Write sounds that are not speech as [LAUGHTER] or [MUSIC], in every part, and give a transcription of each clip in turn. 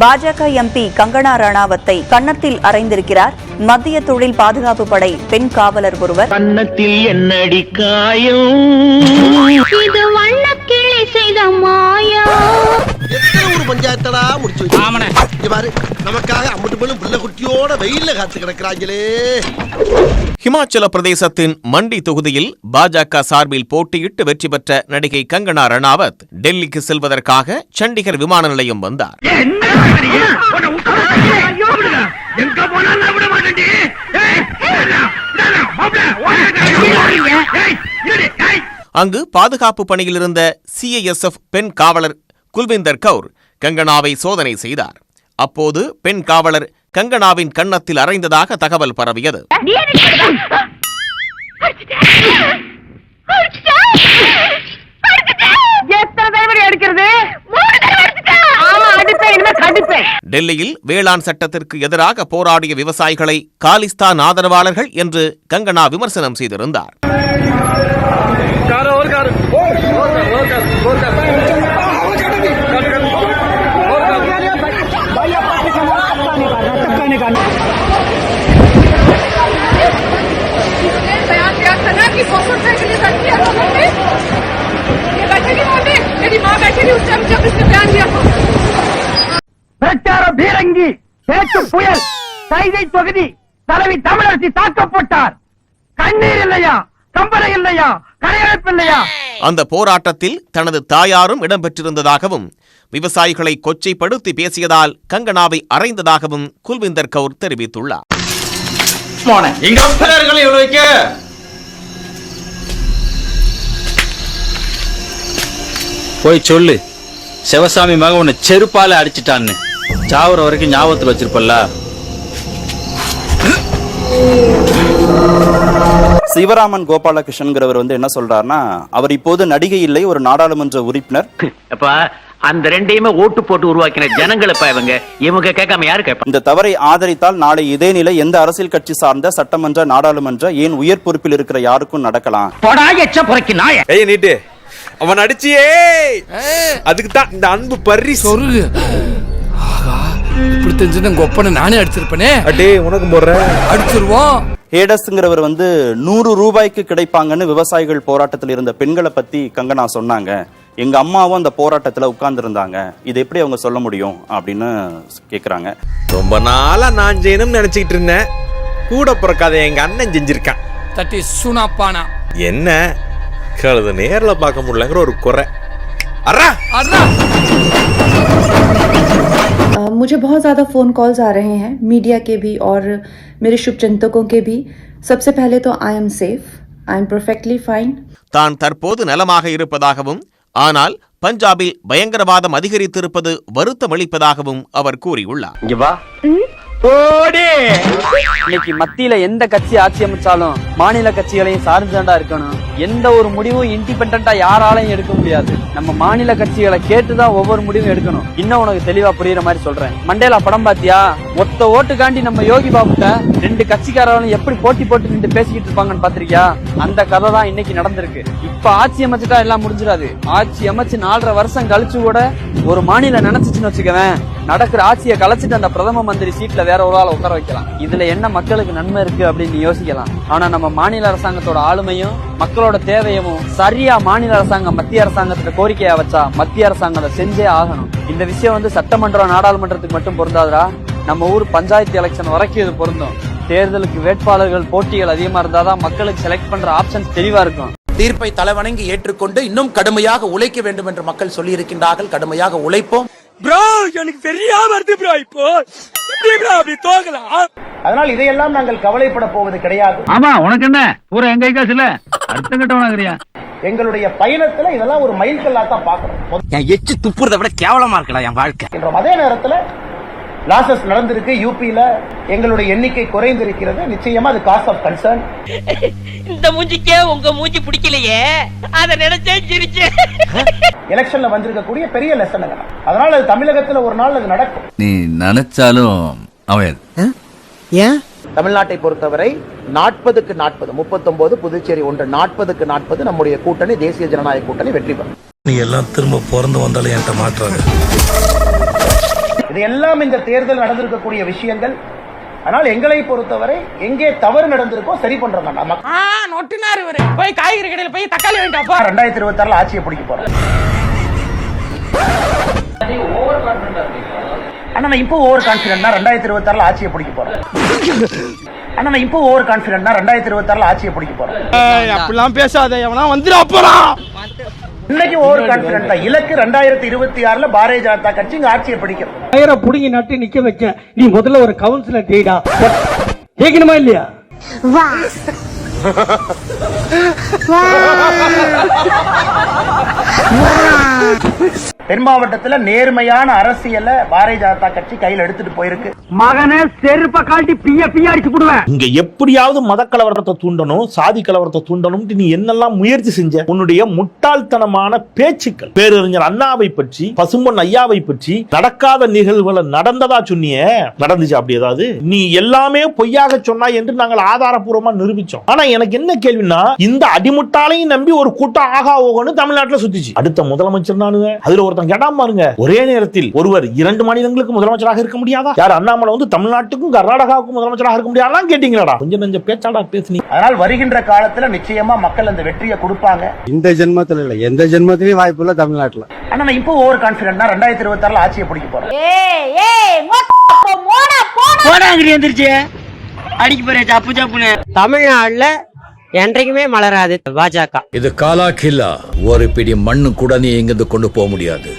பாஜக எம்பி கங்கனா ரணாவத்தை கன்னத்தில் அறைந்திருக்கிறார். மத்திய தொழில் பாதுகாப்பு படை பெண் காவலர் ஒருவர். கன்னத்தில் என்னடி காயம்? இது வண்ணக்கிளி செய்த மாயா எத்தனை ஒரு பஞ்சாயத்தடா முடிச்சு நமக்காக அம்பட்டு குட்டியோட வெயில காத்து கிடக்குறாங்களே. ஹிமாச்சல பிரதேசத்தின் மண்டி தொகுதியில் பாஜக சார்பில் போட்டியிட்டு வெற்றி பெற்ற நடிகை கங்கனா ரணாவத் டெல்லிக்கு செல்வதற்காக சண்டிகர் விமான நிலையம் வந்தார். அங்கு பாதுகாப்பு பணியில் இருந்த சிஐஎஸ்எஃப் பெண் காவலர் குல்விந்தர் கவுர் கங்கனாவை சோதனை செய்தார். அப்போது பெண் காவலர் கங்கனாவின் கன்னத்தில் அறைந்ததாக தகவல் பரவியது. டெல்லியில் வேளாண் சட்டத்திற்கு எதிராக போராடிய விவசாயிகளை காலிஸ்தான் ஆதரவாளர்கள் என்று கங்கனா விமர்சனம் செய்திருந்தார். பேச்சு புயல். கைதை தொகுதி. தலைவி தமிழரசி தாக்கப்பட்டார். கண்ணீர் இல்லையா? கம்பளை இல்லையா? கரையழைப்பு இல்லையா? அந்த போராட்டத்தில் தனது தாயாரும் இடம்பெற்றிருந்ததாகவும் விவசாயிகளை கொச்சைப்படுத்தி பேசியதால் கங்கனாவை அறைந்ததாகவும் குல்விந்தர் கவுர் தெரிவித்துள்ளார். போய் சொல்லு. சிவசாமி மக உன்னை செருப்பால அடிச்சிட்டான்னு. சாவுற வரைக்கும் ஞாபகத்துல வச்சிருப்பல்ல? சிவராமன் கோபாலகிருஷ்ணங்கிறவர் வந்து என்ன சொல்றாருன்னா அவர் இப்போது நடிகை இல்லை ஒரு நாடாளுமன்ற உறுப்பினர். [LAUGHS] அப்பா அந்த ரெண்டையுமே ஓட்டு போட்டு உருவாக்கின ஜனங்களப்பா இவங்க? இவங்க கேட்காம யாரு கேட்பா? இந்த தவறை ஆதரித்தால் நாளை இதே நிலை எந்த அரசியல் கட்சி சார்ந்த சட்டமன்ற நாடாளுமன்ற ஏன் உயர் பொறுப்பில் இருக்கிற யாருக்கும் நடக்கலாம்? நீட்டு. அவன் அடிச்சியே அதுக்கு தான் இந்த அன்பு பரி சொருகு. இப்படி தெரிஞ்சது உங்க ஒப்பனை நானே அடிச்சிருப்பனே. அடே உனக்கும் போடுற அடிச்சிருவோம். ஹேடஸ்ங்கிறவர் வந்து நூறு ரூபாய்க்கு கிடைப்பாங்கன்னு விவசாயிகள் போராட்டத்தில் இருந்த பெண்களை பத்தி கங்கனா சொன்னாங்க. எங்க அம்மாவும் அந்த போராட்டத்துல உட்கார்ந்து இருந்தாங்க இது எப்படி அவங்க சொல்ல முடியும் அப்படின்னு கேக்குறாங்க. ரொம்ப நாளா நான் செய்யணும்னு நினைச்சிட்டு இருந்தேன். கூட பிறக்காத எங்க அண்ணன் செஞ்சிருக்கான். தட்டி சுனாப்பானா. என்ன? கழுது நேர்ல பார்க்க முடியலங்கிற ஒரு குறை. அரா அண்ணா मुझे बहुत ज़्यादा फ़ोन कॉल्स आ रहे हैं मीडिया के भी और मेरे शुभचिंतकों के भी सबसे पहले तो I am safe I am perfectly fine தான் தற்போது நலமாக இருப்பதாகவும் ஆனால் பஞ்சாபில் பயங்கரவாதம் அதிகரித்திருப்பது வருத்தமளிப்பதாகவும் அவர் கூறியுள்ளார் இங்க வா இன்னைக்கு மத்தியில எந்த கட்சி ஆட்சி அமைச்சாலும் மாநில கட்சிகளையும் சார்ந்துதான்டா இருக்கணும். எந்த ஒரு முடிவும் இண்டிபெண்டா யாராலையும் எடுக்க முடியாது. நம்ம மாநில கட்சிகளை கேட்டுதான் ஒவ்வொரு முடிவும் எடுக்கணும். இன்னும் உனக்கு தெளிவா புரியுற மாதிரி சொல்றேன். மண்டேலா படம் பாத்தியா? ஒத்த ஓட்டுக்காண்டி நம்ம யோகி பாபுட்ட ரெண்டு கட்சிக்காரர்களும் எப்படி போட்டி போட்டு நின்று பேசிக்கிட்டு இருப்பாங்கன்னு பாத்திருக்கியா? அந்த கதை தான் இன்னைக்கு நடந்திருக்கு. இப்ப ஆட்சி அமைச்சிட்டா எல்லாம் முடிஞ்சிடாது. ஆட்சி அமைச்சு நாலரை வருஷம் கழிச்சு கூட ஒரு மாநிலம் நினைச்சுச்சுன்னு வச்சுக்கவேன். நடக்கிற ஆட்சியை கலைச்சிட்டு அந்த பிரதம மந்திரி சீட்ல வேற ஒரு ஆளை உட்கார வைக்கலாம். இதுல என்ன மக்களுக்கு நன்மை இருக்கு அப்படின்னு யோசிக்கலாம். ஆனா நம்ம மாநில அரசாங்கத்தோட ஆளுமையும் மக்களோட தேவையும் சரியா மாநில அரசாங்கம் மத்திய அரசாங்கத்துக்கு கோரிக்கையா வச்சா மத்திய அரசாங்கம் அதை செஞ்சே ஆகணும். இந்த விஷயம் வந்து சட்டமன்றம் நாடாளுமன்றத்துக்கு மட்டும் பொருந்தாதுடா. நம்ம ஊர் பஞ்சாயத்து எலெக்ஷன் வரைக்கும் இது பொருந்தும். தேர்தலுக்கு வேட்பாளர்கள் போட்டிகள் அதிகமா இருந்தாதான் மக்களுக்கு செலக்ட் பண்ற ஆப்ஷன்ஸ் தெளிவா இருக்கும். தீர்ப்பை தலைவணங்கி ஏற்றுக்கொண்டு இன்னும் கடுமையாக உழைக்க வேண்டும் என்று மக்கள் சொல்லியிருக்கின்றார்கள். கடுமையாக உழைப்போம். ப்ரோ எனக்கு சரியா வருது ப்ரோ இப்போ. அப்படி தோக்கலாம் அதனால் இதையெல்லாம் நாங்கள் கவலைப்பட போவது கிடையாது. ஆமா உனக்கு என்ன? பூரா எங்க காசு இல்ல அடுத்த கட்டவனாகிறியா எங்களுடைய பயணத்துல இதெல்லாம் ஒரு மைல்கல்லா தான் பாக்குறோம் என் எச்சு துப்புறத விட கேவலமா இருக்கடா என் வாழ்க்கை. என்றோம் அதே நேரத்துல லாசஸ் நடந்திருக்கு யூபியில எங்களுடைய எண்ணிக்கை குறைந்திருக்கிறது. நிச்சயமா அது காஸ் ஆஃப் கன்சர்ன் இந்த மூஞ்சிக்கே உங்க மூஞ்சி பிடிக்கலையே. அத நினைச்சே சிரிச்சேன் எலெக்ஷன்ல வந்திருக்கக்கூடிய பெரிய லெசனுங்க அதனால அது தமிழகத்துல ஒரு நாள் அது நடக்கும். நீ நினைச்சாலும் அவன் தமிழ்நாட்டை பொறுத்தவரை நாற்பதுக்கு நாற்பது முப்பத்தொன்பது புதுச்சேரி ஒன்று நாற்பதுக்கு நாற்பது நம்முடைய கூட்டணி தேசிய ஜனநாயக கூட்டணி வெற்றி பெறும். நீ எல்லாம் திரும்ப பிறந்து வந்தாலும் என்கிட்ட மாற்றாங்க இது எல்லாம் இந்த தேர்தல் நடந்திருக்கக்கூடிய விஷயங்கள். ஆனால் எங்களை பொறுத்தவரை எங்கே தவறு நடந்திருக்கோ சரி பண்ற மாட்டோம் நொட்டுனாரு இவரு. போய் காய்கறி கடையில போய் தக்காளி வாங்கிட்டாப்பா ரெண்டாயிரத்தி இருபத்தி ஆறுல ஆட்சியை பிடிக்க போறோம் ஆனா நான் இப்போ ஓவர் கான்பிடன்ட் ரெண்டாயிரத்தி இருபத்தி ஆறுல ஆட்சியை பிடிக்க போறேன். ஆனா நான் இப்போ ஓவர் கான்பிடன்ட் ரெண்டாயிரத்தி இருபத்தி ஆறுல ஆட்சியை பிடிக்க போறேன். அப்படிலாம் பேசாத. எவனா வந்துடா போறான். இன்னைக்கு ஓவர் கான்பிடன்ட் இலக்கு ரெண்டாயிரத்தி இருபத்தி ஆறுல பாரதிய ஜனதா கட்சி இங்க ஆட்சியை பிடிக்கும் கயிறை புடுங்கி நட்டு நிக்க வைக்க நீ முதல்ல ஒரு கவுன்சிலர் டீடா கேட்கணுமா இல்லையா? [LAUGHS] தென் மாவட்டத்துல நேர்மையான அரசியலை பாரதிய ஜனதா கட்சி கையில் எடுத்துட்டு போயிருக்கு. மகனே செருப்ப காட்டி பிய பிய அடிச்சு போடுவேன். இங்க எப்படியாவது மத கலவரத்தை தூண்டணும் சாதி கலவரத்தை தூண்டணும்னு நீ என்னெல்லாம் முயற்சி செஞ்ச? உன்னுடைய முட்டாள்தனமான பேச்சுக்கள். பேரறிஞர் அண்ணாவை பற்றி பசும்பொன் ஐயாவை பற்றி நடக்காத நிகழ்வுகளை நடந்ததா சொன்னியே? நடந்துச்சு அப்படி ஏதாவது? நீ எல்லாமே பொய்யாக சொன்னாய் என்று நாங்கள் ஆதாரப்பூர்வமா நிரூபிச்சோம். ஆனா எனக்கு என்ன கேள்வினா இந்த அடிமுட்டாளையும் நம்பி ஒரு கூட்டம் ஆகா ஓகோன்னு தமிழ்நாட்டுல சுத்திச்சு. அடுத்த முதலமைச்சர் நானுங்க. அதுல கேட்டாம பாருங்க. ஒரே நேரத்தில் ஒருவர் இரண்டு மாநிலங்களுக்கு முதலமைச்சராக இருக்க முடியாதா? யார் அண்ணாமலை வந்து தமிழ்நாட்டுக்கும் கர்நாடகாவுக்கும் முதலமைச்சராக இருக்க முடியாதா கேட்டீங்களா கொஞ்சம் நெஞ்ச பேச்சாடா பேசுனீங்க அதனால் வருகின்ற காலத்துல நிச்சயமா மக்கள் அந்த வெற்றியை கொடுப்பாங்க. இந்த ஜென்மத்துல இல்ல. எந்த ஜென்மத்திலயும் வாய்ப்பு இல்ல தமிழ்நாட்டுல. ஆனா நான் இப்போ ஓவர் கான்பிடன்ட் தான் ரெண்டாயிரத்தி இருபத்தி ஆறுல ஆட்சியை பிடிக்க போறேன். போடாங்கிரி எந்திரிச்சு அடிக்க போறே சப்பு சப்புன்னு. தமிழ்நாடுல என்றைக்குமே மலராது பாஜக. இது காலா கில்லா ஒரு பிடி மண்ணு கூட நீ இங்கிருந்து கொண்டு போக முடியாது.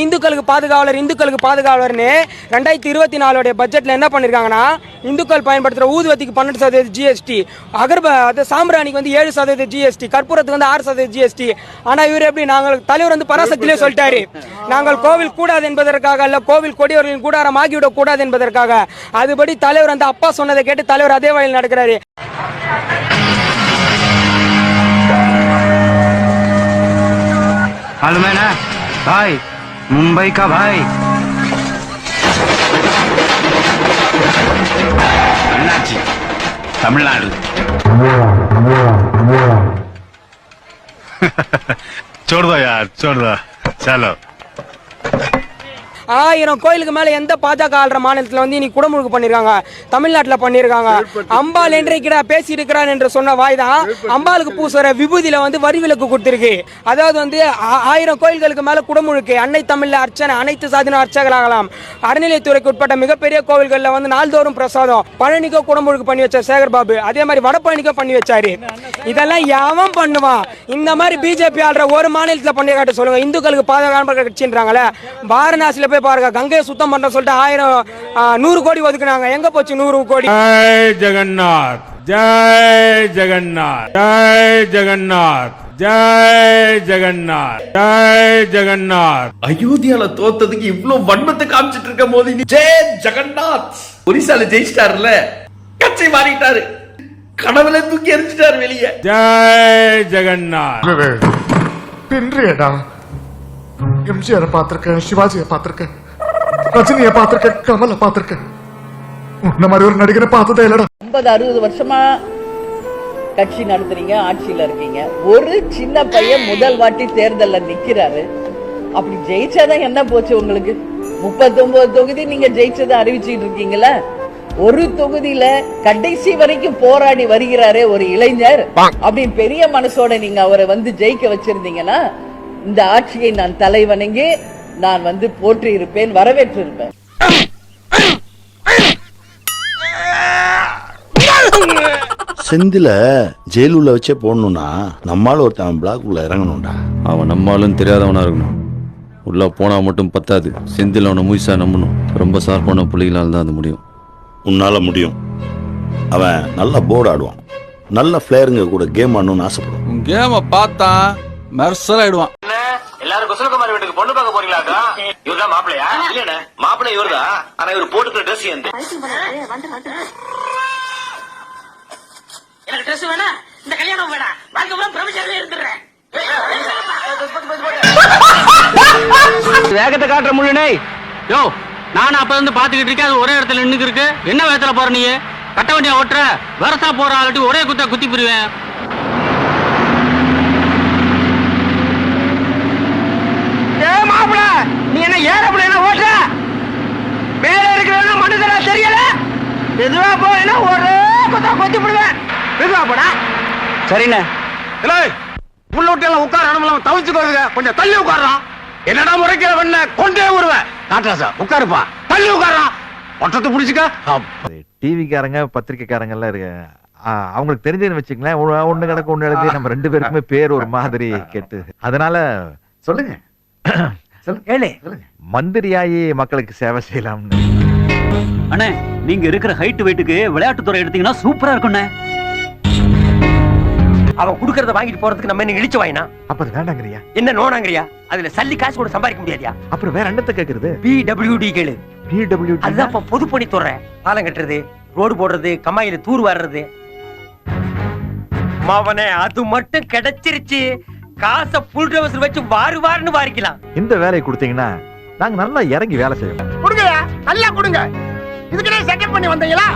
இந்துக்களுக்கு பாதுகாவலர் இந்துக்களுக்கு பாதுகாவலர்னு ரெண்டாயிரத்தி இருபத்தி நாலுடைய பட்ஜெட்ல என்ன பண்ணிருக்காங்கன்னா இந்துக்கள் பயன்படுத்துற ஊதுவத்திக்கு பன்னெண்டு சதவீத ஜிஎஸ்டி அகர்ப அது சாம்பிராணிக்கு வந்து ஏழு சதவீத ஜிஎஸ்டி கற்பூரத்துக்கு வந்து ஆறு சதவீத ஜிஎஸ்டி ஆனா இவர் எப்படி நாங்கள் தலைவர் வந்து பராசக்தியிலே சொல்லிட்டாரு. நாங்கள் கோவில் கூடாது என்பதற்காக அல்ல கோவில் கொடியவர்களின் கூடாரம் ஆகிவிடக் கூடாது என்பதற்காக. அதுபடி தலைவர் அந்த அப்பா சொன்னதை கேட்டு தலைவர் அதே வழியில் நடக்கிறாரு. मालूम है ना भाई मुंबई का भाई தமிழ்நாடு छोड़ दो यार छोड़ दो चलो ஆயிரம் கோயிலுக்கு மேல எந்த பாஜக ஆள்ற மாநிலத்துல வந்து இன்னைக்கு குடமுழுக்கு பண்ணிருக்காங்க. தமிழ்நாட்டுல பண்ணிருக்காங்க. அம்பாள் என்றைக்கிடா பேசி இருக்கிறான் என்று சொன்ன வாய் தான் அம்பாளுக்கு பூசுற விபூதியில வந்து வரி விலக்கு கொடுத்திருக்கு. அதாவது வந்து ஆயிரம் கோயில்களுக்கு மேல குடமுழுக்கு. அன்னை தமிழ்ல அர்ச்சனை அனைத்து சாதின அர்ச்சகர்களாகலாம் அறநிலையத்துறைக்கு உட்பட்ட மிகப்பெரிய கோவில்கள்ல வந்து நாள்தோறும் பிரசாதம். பழனிக்கோ குடமுழுக்கு பண்ணி வச்சார் சேகர் பாபு. அதே மாதிரி வடபழனிக்கோ பண்ணி வச்சாரு. இதெல்லாம் எவன் பண்ணுவான்? இந்த மாதிரி பிஜேபி ஆள்ற ஒரு மாநிலத்துல பண்ணி காட்ட சொல்லுங்க. இந்துக்களுக்கு பாதுகாப்பு கட்சின்றாங்களே. வாரணாசியில போய் பாருங்க கங்கையை சுத்தம் பண்ற சொல்லிட்டு ஆயிரம் நூறு கோடி ஒதுக்குனாங்க. எங்க போச்சு நூறு கோடி? ஜெய் ஜெகநாத் ஜெய் ஜெகநாத் ஜெய் ஜெகநாத் ஜெய் ஜெகநாத் ஜெய் ஜெகநாத். அயோத்தியால தோத்ததுக்கு இவ்வளவு வன்மத்தை காமிச்சிட்டு இருக்க போது நீ. ஜெய் ஜெகநாத். ஒரிசால ஜெயிச்சிட்டாருல கட்சி மாறிட்டாரு. கடவுளை தூக்கி எரிஞ்சிட்டாரு வெளியே. ஜெய் ஜெகநாத். பின்றியடா எம்ஜிஆர் பார்த்திருக்கேன் சிவாஜியை பார்த்திருக்கேன் ரஜினியை பார்த்திருக்கேன் கமலை பார்த்திருக்கேன். உன்ன மாதிரி ஒரு நடிகரை பார்த்ததே இல்லடா. ஐம்பது அறுபது வருஷமா கட்சி நடத்துறீங்க ஆட்சியில இருக்கீங்க. ஒரு சின்ன பையன் முதல் வாட்டி தேர்தல்ல நிக்கிறாரு. அப்படி ஜெயிச்சாதான் என்ன போச்சு உங்களுக்கு? முப்பத்தொன்பது தொகுதி நீங்க ஜெயிச்சதை அறிவிச்சிட்டு இருக்கீங்களா ஒரு தொகுதியில கடைசி வரைக்கும் போராடி வருகிறாரே ஒரு இளைஞர். அப்படி பெரிய மனசோட நீங்க அவரை வந்து ஜெயிக்க வச்சிருந்தீங்கன்னா இந்த ஆட்சியை நான் தலைவணங்கி நான் வந்து போற்றி இருப்பேன் வரவேற்று இருப்பேன் செந்தில ஜெயிலுள்ள வச்சே போடணும்னா நம்மால ஒருத்தன் பிளாக் உள்ள இறங்கணும்டா. அவன் நம்மாலும் தெரியாதவனா இருக்கணும். உள்ள போனா மட்டும் பத்தாது. செந்தில் அவனை முயசா நம்பணும். ரொம்ப சார்பான புள்ளிகளால் தான் அது முடியும். உன்னால முடியும். அவன் நல்ல போர்டு ஆடுவான். நல்ல பிளேயருங்க கூட கேம் ஆடணும்னு ஆசைப்படுவான். கேம பார்த்தா மெர்சல் ஆயிடுவான் எல்லாரும் குசலகுமார் வீட்டுக்கு பொண்ணு பார்க்க போறீங்களாக்கா? இவர்தான் மாப்பிளையா இல்லண்ணே மாப்பிள்ளை இவர்தான். ஆனா இவர் போட்டுக்கிற ட்ரெஸ் எந்த எனக்கு ட்ரெஸ் வேணா. இந்த கல்யாணம் வேணா. வாழ்க்கை பூரா பிரபஞ்சமே இருந்துடுறேன் வேகத்தை காட்டுற முள்ளனே. யோ நானும் அப்ப இருந்து பாத்துக்கிட்டு இருக்கேன். அது ஒரே இடத்துல நின்னுக்கு இருக்கு என்ன வேகத்துல போற நீ? கட்ட வண்டியா ஓட்டுற. வரசா போற ஆள்கிட்ட ஒரே குத்தா குத்தி போடுவேன் ஏ மாப்பிள நீ என்ன ஏற என்ன ஓட்டுற? மெதுவா போயினா ஒரே கொத்தா கொத்தி விடுவேன். மெதுவா போடா. சரிண்ணே. விட்டு எல்லாம் உட்கார இடமெல்லாம் தவிச்சுக்கோங்க கொஞ்சம் தள்ளி உட்காரான் என்னடா முறைக்கிற பண்ண கொண்டே வருவேன் காட்டுறாசா உட்காருப்பா. தள்ளி உட்காரான் ஒட்டத்தை பிடிச்சிக்க. டிவிக்காரங்க பத்திரிக்கைக்காரங்க எல்லாம் இருக்கு அவங்களுக்கு தெரிஞ்சதுன்னு வச்சுங்களேன் ஒண்ணு கிடக்கு ஒண்ணு எழுதி நம்ம ரெண்டு பேருக்குமே பேர் ஒரு மாதிரி கெட்டு. அதனால சொல்லுங்க. மந்திரியாயி மக்களுக்கு சேவை செய்யலாம்னு. அண்ணே நீங்க இருக்கிற ஹைட் வெயிட்டுக்கு விளையாட்டுத்துறை எடுத்தீங்கன்னா சூப்பரா இருக்கும்ண்ணே அவன் குடுக்கறத வாங்கிட்டு போறதுக்கு நம்ம என்ன இழிச்சு வாயினா? அப்ப அது வேண்டாங்கறியா? என்ன நோனாங்கறியா? அதுல சல்லி காசு கூட சம்பாதிக்க முடியாதியா? அப்புறம் வேற என்னத்த கேக்குறது? பிடபிள்யூடி கேளு. பிடபிள்யூ அதுதான் இப்ப பொதுப்பணித்துறை பாலம் கட்டுறது ரோடு போடுறது கம்மாயில தூர் வர்றது. மாவனே அது மட்டும் கிடைச்சிருச்சு. காசை புல் வச்சு வாரு வாருன்னு வாரிக்கலாம். இந்த வேலையை கொடுத்தீங்கன்னா நாங்க நல்லா இறங்கி வேலை செய்வோம். கொடுங்க நல்லா கொடுங்க. இதுக்குனே செட்டப் பண்ணி வந்தீங்களா?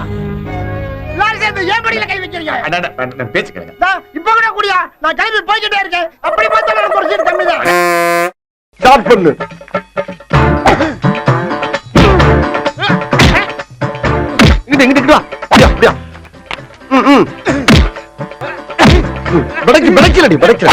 எல்லாரும் சேர்ந்து ஏன் படியில கை வைக்கிறீங்க? பேச்சுக்கிறேன் தா, இப்ப கூட குடியா நான் கிளம்பி போய்கிட்டே இருக்கேன். அப்படி பார்த்தா எனக்கு ஒரு சீட் கம்மி தான் ஸ்டார்ட் பண்ணு இங்கிட்டு இங்கிட்டு வா. அப்படியா அப்படியா. ம் ம். படைக்கு படைக்கலடி படைக்கல